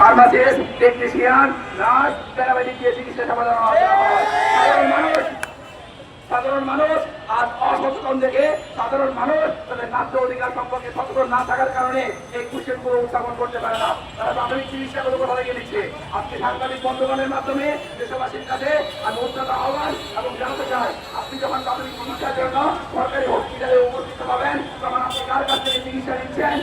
Pharmacist সাধারণ মানুষ, সাধারণ সাধারণ মানুষ তাদের ন্যায্য অধিকার সম্পর্কে সচেতন না থাকার কারণে এই কুশের উত্থাপন করতে পারে না। তারা প্রাথমিক চিকিৎসাগুলো কোথা থেকে আজকে সাংবাদিক বন্ধুগণের মাধ্যমে দেশবাসীর কাছে আমি উন্নত আহ্বান এবং জানাতে চাই, আপনি যখন প্রাথমিক চিকিৎসার জন্য সরকারি হসপিটালে উপস্থিত হবেন তখন আপনি কার কাছ থেকে চিকিৎসা নিচ্ছেন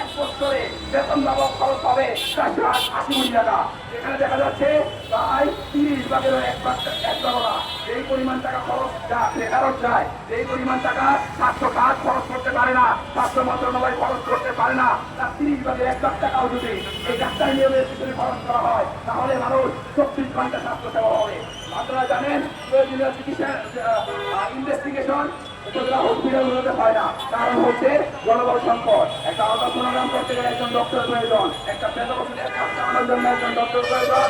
এক বছরে বেতন বাবদ খরচ হবে চারশো আশি কোটি টাকা। এখানে দেখা যাচ্ছে প্রায় তিরিশ ভাগেরও এক এক না এই পরিমাণ টাকা খরচ ফেরত যায় এই পরিমাণ টাকা স্বাস্থ্য খাত খরচ করতে পারে না, স্বাস্থ্য মন্ত্রণালয় খরচ করতে পারে না, তার তিরিশ ভাগের এক লাখ টাকাও যদি এই। ডাক্তার নিয়মের পিছনে খরচ করা হয়, তাহলে মানুষ চব্বিশ ঘণ্টা স্বাস্থ্য সেবা হবে আপনারা জানেন প্রয়োজনীয় চিকিৎসা ইনভেস্টিগেশন একটা করতে গেলে একজন ডক্টর প্রয়োজন। একটা ডক্টর প্রয়োজন।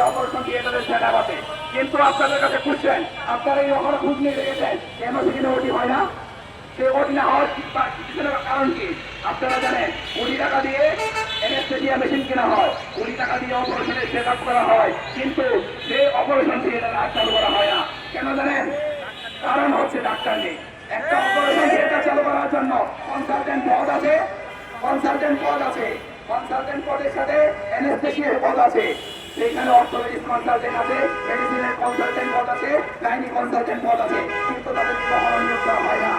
অপারেশন কিন্তু আপনাদের কাছে আপনারা এই কেন সেখানে ওটি হয় না? সে কারণ কি? আপনারা জানেন টাকা দিয়ে মেশিন কেনা হয়। টাকা দিয়ে করা হয়। কিন্তু অপারেশন করা হয় না। কেন জানেন? ডাক্তার নেই একটা অপারেশন থিয়েটার চালু করার জন্য কনসালটেন্ট পদ আছে। কনসালটেন্ট পদ আছে। কনসালটেন্ট পদের সাথে অ্যানেস্থেশিয়ার পদ আছে। সেখানে অর্থোপেডিক কনসালটেন্ট আছে মেডিসিনের কনসালটেন্ট পদ আছে গাইনি কনসালটেন্ট পদ আছে। কিন্তু তাদের কখনো নিয়োগ করা হয় না।